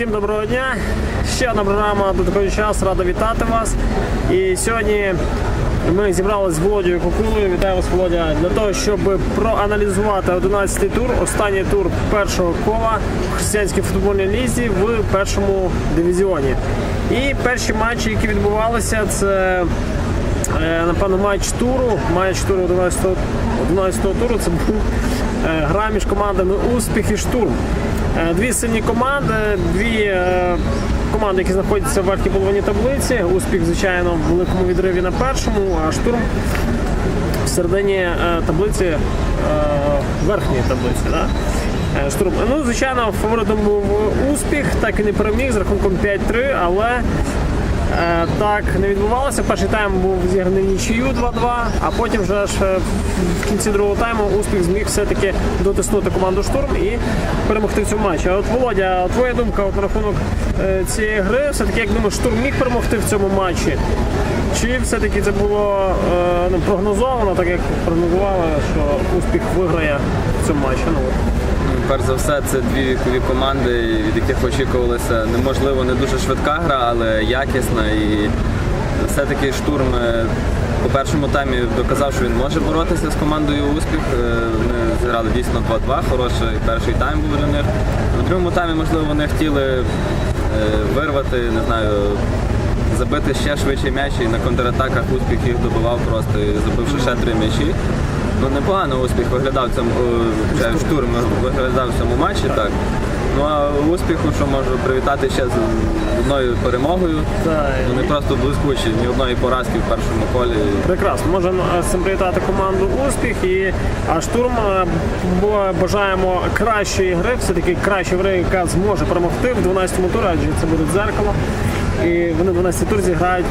Всім доброго дня! Ще одна програма до такого час. Рада вітати вас. І сьогодні ми зібралися з Володією Кукулою. Вітаю вас, Володя, для того, щоб проаналізувати 11-й тур, останній тур першого кола в християнській футбольній лізі в першому дивізіоні. І перші матчі, які відбувалися, це Е, напевно, матч туру. Матч туру 11-го 11-го туру це був е, гра між командами Успіх і Штурм. Е, Дві сильні команди, дві е, команди, які знаходяться в верхній половині таблиці. Успіх, звичайно, в великому відриві на першому, а штурм в середині е, таблиці, верхньої таблиці. Да? Штурм. Ну, звичайно, фаворитом був успіх, так і не переміг з рахунком 5-3, але Так не відбувалося. Перший тайм був зіграний нічию 2-2, а потім вже ж е, в кінці другого тайму успіх зміг все-таки дотиснути команду штурм і перемогти в цьому матчі. А От Володя, твоя думка от на рахунок е, цієї гри, все-таки як думаєш, штурм міг перемогти в цьому матчі? Чи все-таки це було е, ну, прогнозовано, так як прогнозували, що успіх виграє в цьому матчі? Ну. Перш за все, це дві вікові команди, від яких очікувалося неможливо не дуже швидка гра, але якісна. І все-таки штурм е, по першому таймі доказав, що він може боротися з командою успіх. Е, Вони зіграли дійсно 2-2, хороший перший тайм був для них. У другому таймі, можливо, вони хотіли е, вирвати, не знаю. Забити ще швидше м'яч і на контратаках успіх їх добивав просто, забивши ще три м'ячі. Ну непогано успіх виглядав в цьому е, штурм виглядав в цьому матчі, так. Ну а успіху, що можу привітати ще з одною перемогою. Вони просто блискучі, ні одної поразки в першому колі. Прекрасно, можемо е, з цим привітати команду успіх і а штурм е, бо- бажаємо кращої гри, все-таки кращої гри, яка зможе перемогти в 12-му турі, адже це буде дзеркало. І вони в 12-й тур зіграють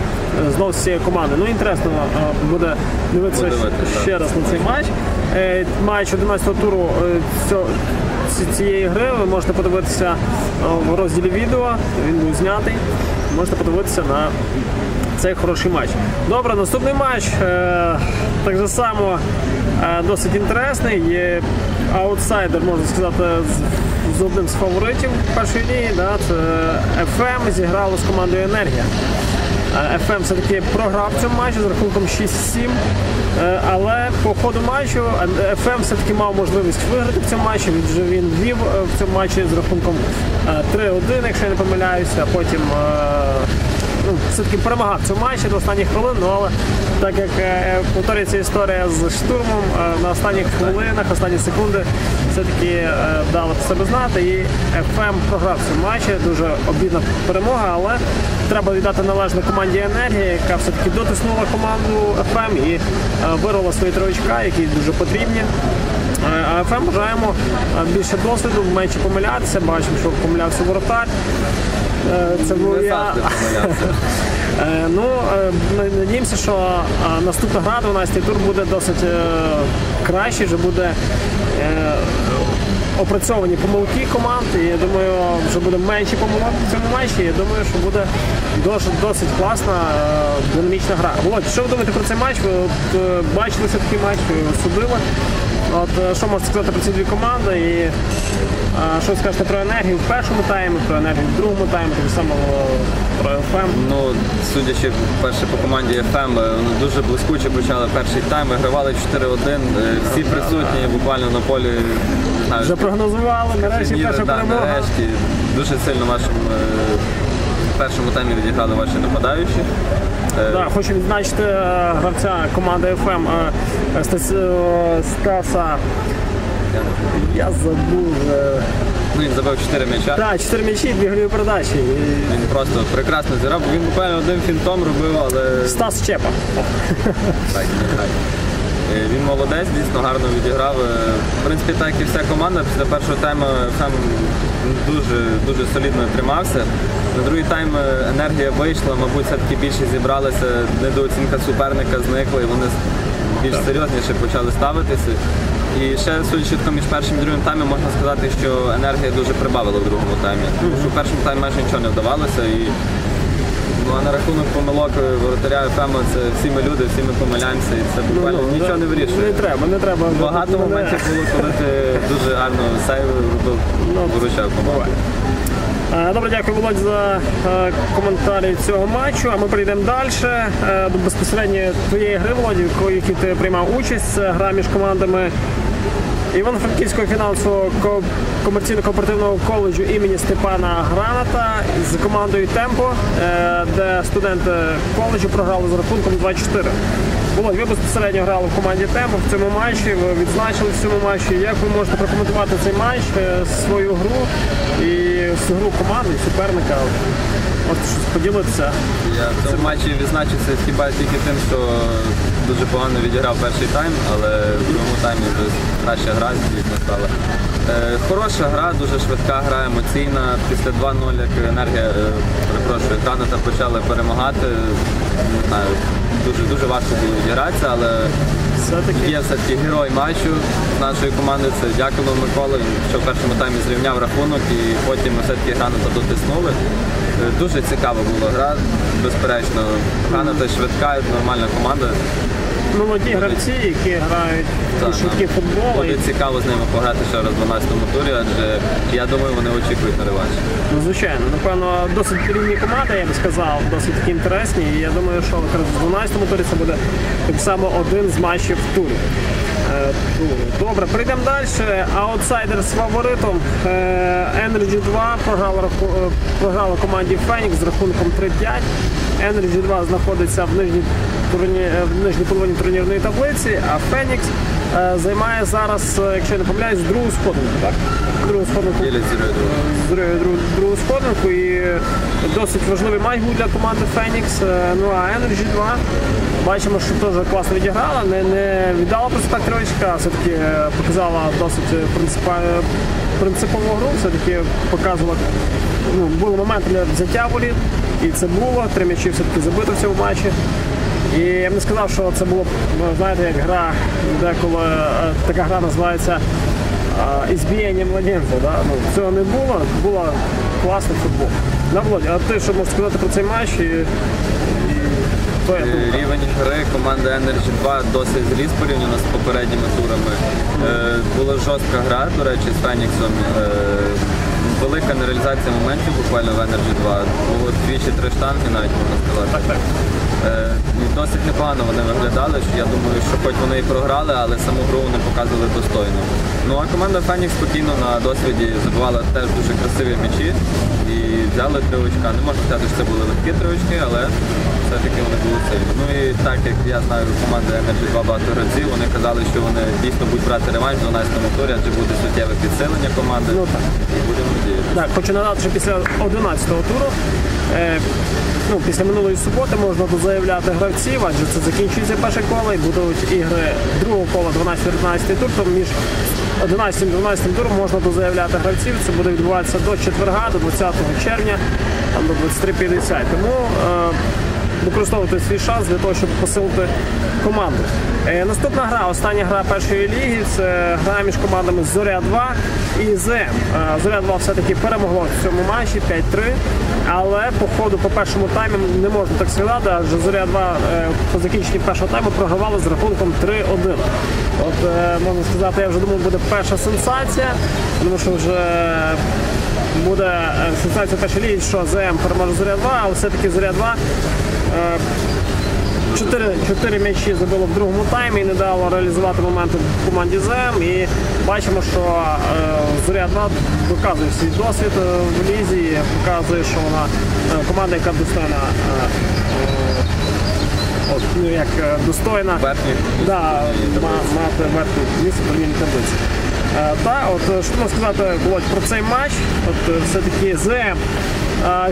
е, знову з цією командою. Ну інтересно е, буде дивитися Подивитися, ще раз на цей матч. Е, Матч 11-го туру цього- цієї гри ви можете подивитися в розділі відео. Він був знятий. Можете подивитися на цей хороший матч. Добре, наступний матч. Так же само досить інтересний. Є аутсайдер, можна сказати, з, одним з фаворитів першої лінії. Да, це FM зіграло з командою Енергія. Е, FM все-таки програв цьому матчі з рахунком 6-7. Е, Але по ходу матчу е, FM все-таки мав можливість виграти в цьому матчі. Він вже він вів е, в цьому матчі з рахунком е, 3-1, якщо я не помиляюся. а Потім е, ну, все-таки перемагав в цьому матчі до останніх хвилин, ну, але так як е, повторюється історія з штурмом, е, на останніх хвилинах, останні секунди все-таки е, дали себе знати і ФМ програв цьому матчі. Дуже обідна перемога, але треба віддати належне команді енергія, яка все-таки дотиснула команду ФМ і е, вирвала свої троєчка, які дуже потрібні. Е, А ФМ бажаємо е, більше досвіду, менше помилятися. Бачимо, що помилявся воротар. Е, Це був я. Е, Ну, е, надіємося, що наступна гра, 12 тур, буде досить е, кращий, вже буде опрацьовані помилки команд. І я думаю, вже буде менше помилок в цьому матчі. Я думаю, що буде досить, досить класна, динамічна гра. Володь, що ви думаєте про цей матч? Ви от, бачили все такий матч, ви судили. От що можете сказати про ці дві команди? І що скажете про енергію в першому таймі, про енергію в другому таймі, так само про ФМ. Ну, судячи перше по команді FM, е, вони дуже блискуче почали перший тайм, вигравали 4-1. е, Всі присутні буквально на полі. знаю, Вже прогнозували, нарешті перша да, перемога. Нарешті дуже сильно в вашому е, першому таймі відіграли ваші нападаючі. Да, хочу відзначити гравця команди ФМ Стас, Стаса. Я забув. е, Ну, він забив 4 м'яча. Так, 4 м'ячі, дві гольові передачі. І Він просто прекрасно зіграв. Він буквально одним фінтом робив, але Стас Чепа. так, не так. Е, Він молодець, дійсно гарно відіграв. Е, В принципі, так і вся команда після першого тайму сам дуже, дуже солідно тримався. На другий тайм е, енергія вийшла, мабуть, все-таки більше зібралися, недооцінка суперника зникла і вони більш серйозніше почали ставитися. І ще судячи тако, між першим і другим таймом можна сказати, що енергія дуже прибавила в другому таймі. Тому що в першому таймі майже нічого не вдавалося. І Ну а на рахунок помилок е, воротаря ФМО, це всі ми люди, всі ми помиляємося, і це буквально Ну, нічого не вирішує. Не треба, не треба. Багато моментів було, коли ти дуже гарно сейв робив, Ну, виручав команду. Е, Добре, дякую, Володь, за е, коментарі цього матчу. А ми прийдемо далі е, до безпосередньо твоєї гри, Володь, в якій ти приймав участь. Гра між командами Івано-Франківського фінансового комерційно-кооперативного коледжу імені Степана Граната з командою Темпо, е, де студенти коледжу програли з рахунком 2-4. Володь, ви безпосередньо грали в команді Темпо в цьому матчі, ви відзначили в цьому матчі. Як ви можете прокоментувати цей матч, е, свою гру і гру команди, суперника? Можете щось поділитися? Я в цьому матчі відзначився хіба тільки тим, що дуже погано відіграв перший тайм, але в другому таймі вже краща гра звісно стала. Е, хороша гра, дуже швидка гра, емоційна. Після 2-0, як енергія, е, перепрошую, Канада почали перемагати. Не знаю, дуже дуже важко було відігратися, але Все-таки Є все-таки герой матчу нашої команди. Це дякував Микола, він що в першому таймі зрівняв рахунок і потім ми все-таки Граната дотиснули. Е, Дуже цікава була гра, безперечно. Граната швидка, нормальна команда. Молоді гравці, які грають у швидкі футбол. Буде цікаво з ними пограти ще раз в 12-му турі, адже я думаю, вони очікують на реванш. Ну, звичайно, напевно, досить рівні команди, я би сказав, досить такі інтересні. І я думаю, що якраз в 12-му турі це буде так само один з матчів в турі. Е. Добре, прийдемо далі. Аутсайдер з фаворитом е, Energy 2 програла, е, програла команді Фенікс з рахунком 3-5. Energy 2 знаходиться в нижній, турні, в нижній половині турнірної таблиці, а Фенікс займає зараз, якщо я не помиляюсь, другу сходинку. Так? Другу сходинку другу сходинку і досить важливий матч був для команди Фенікс. Е, Ну а Energy 2 бачимо, що теж класно відіграла, не, не віддала просто так троєчка, а все-таки е, показала досить е, принципову гру, все-таки показувала, ну, були моменти для взяття воріт, і це було. Три м'ячі все-таки забито в цьому матчі. І я б не сказав, що це було, знаєте, як гра, деколи така гра називається избиение младенця. Да? Ну, цього не було, було класний футбол. На Володя, а ти що можеш сказати про цей матч і, і твоя Е, думка? Рівень гри команди Energy 2 досить зріс порівняно з попередніми турами. Е, була жорстка гра, до речі, з Феніксом. Е, велика нереалізація моментів буквально в Energy 2. Було двічі три штанги, навіть можна сказати. Е, і досить непогано вони виглядали. що Я думаю, що хоч вони і програли, але саму гру вони показували достойно. Ну а команда Фенікс спокійно на досвіді забивала теж дуже красиві м'ячі і взяли три очка. Не можна сказати, що це були легкі три очки, але все-таки вони були сильні. Ну і так як я знаю команди Energy 2 багато гравців, вони казали, що вони дійсно будуть брати реванш в 12-му турі, адже буде суттєве підсилення команди. Ну, так. І будемо надіятися. Так, хочу нагадати, що після 11-го туру, е, ну, після минулої суботи можна заявляти гравців, адже це закінчується перше коло і будуть ігри другого кола 12-13 тур, то між 11-12 туром можна дозаявляти гравців. Це буде відбуватися до четверга, до 20 червня, там до 23.50. Тому е, використовувати свій шанс для того, щоб посилити команду. Е, наступна гра, остання гра першої ліги, це гра між командами Зоря 2 і ЗМ. Е, Зоря 2 все-таки перемогло в цьому матчі 5-3. Але по ходу по першому таймі не можна так сказати, адже Зоря 2 е, по закінченні першого тайму програвали з рахунком 3-1. От можна сказати, я вже думав, буде перша сенсація, тому що вже буде е, сенсація першої ліги, що ЗМ переможе Зоря 2, але все-таки Зоря 2 е, Чотири, чотири м'ячі забило в другому таймі і не дало реалізувати моменти в команді ЗМ. І бачимо, що е, Зоря 2 доказує свій досвід е, в лізі, показує, що вона е, команда, яка достойна. е, От, ну, як достойна Верхніх да, ма- мати верхнє місце в таблиці. Е, та, от, е, що можна сказати Володь, про цей матч, от е, все-таки ЗМ.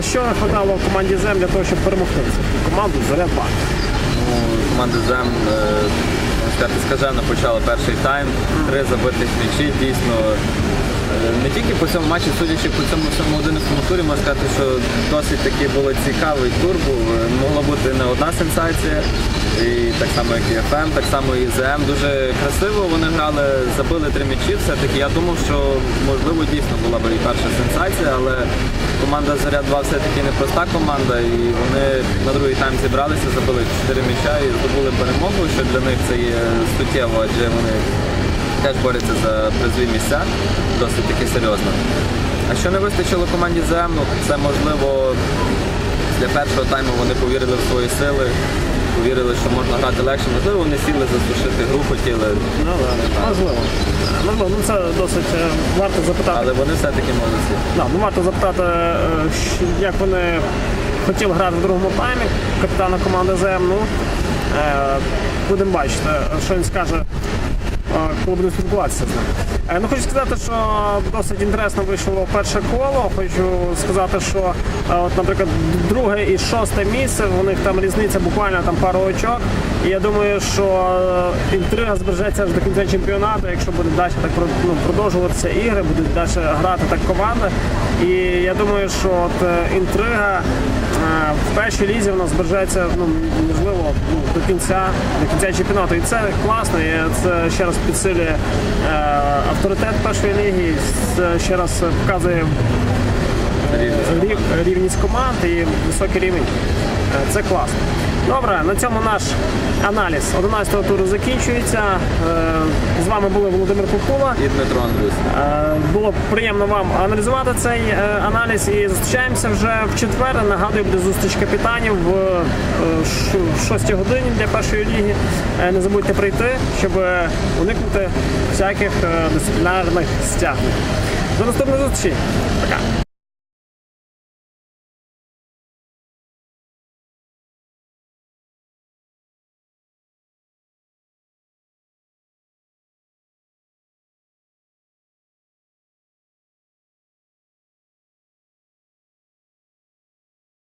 Що не хватало команді ЗМ для того, щоб перемогти цю команду Зоря 2? Ну, команда е, можна почала перший тайм, три забитих м'ячі. Дійсно, не тільки по цьому матчі, судячи по цьому всьому 11 турі, можна сказати, що досить таки було цікавий тур був. Могла бути не одна сенсація. І так само, як і ФМ, так само і ЗМ. Дуже красиво вони грали, забили три м'ячі. Все-таки я думав, що можливо дійсно була б і перша сенсація, але команда Заря 2 все-таки непроста команда, і вони на другий тайм зібралися, забили 4 м'яча і здобули перемогу, що для них це є суттєво, адже вони теж борються за призові місця, досить таки серйозно. А що не вистачило команді ЗМ, ну це можливо для першого тайму вони повірили в свої сили, повірили, що можна грати легше. Можливо, вони сіли засушити гру, хотіли, Ну, да, можливо. Можливо, ну це досить е, варто запитати. але вони все-таки молодці. Да, ну варто запитати, е, щ- як вони хотіли грати в другому таймі капітана команди ЗМ. Ну, е, будемо бачити, що він скаже, коли будемо спілкуватися з ним. Е, Ну, хочу сказати, що досить інтересно вийшло перше коло. Хочу сказати, що, е, от, наприклад, друге і шосте місце, у них там різниця буквально там пару очок. І я думаю, що е, інтрига збережеться аж до кінця чемпіонату, якщо буде далі так ну, продовжуватися ігри, будуть далі грати так команди. І я думаю, що от інтрига в першій лізі вона збережеться ну, можливо ну, до кінця до кінця чемпіонату. І це класно. І це ще раз підсилює е, авторитет першої ліги. Ще раз показує Рівність команд і високий рівень. Е, Це класно. Добре, на цьому наш аналіз 11-го туру закінчується. Е, З вами були Володимир Кукула. І Дмитро Андрюс. Е, Було приємно вам аналізувати цей аналіз і зустрічаємося вже в четвер. Нагадую, буде зустріч капітанів в е, ш- 6 годині для першої ліги. Не забудьте прийти, щоб уникнути всяких дисциплінарних стягнень. До наступної зустрічі. Пока.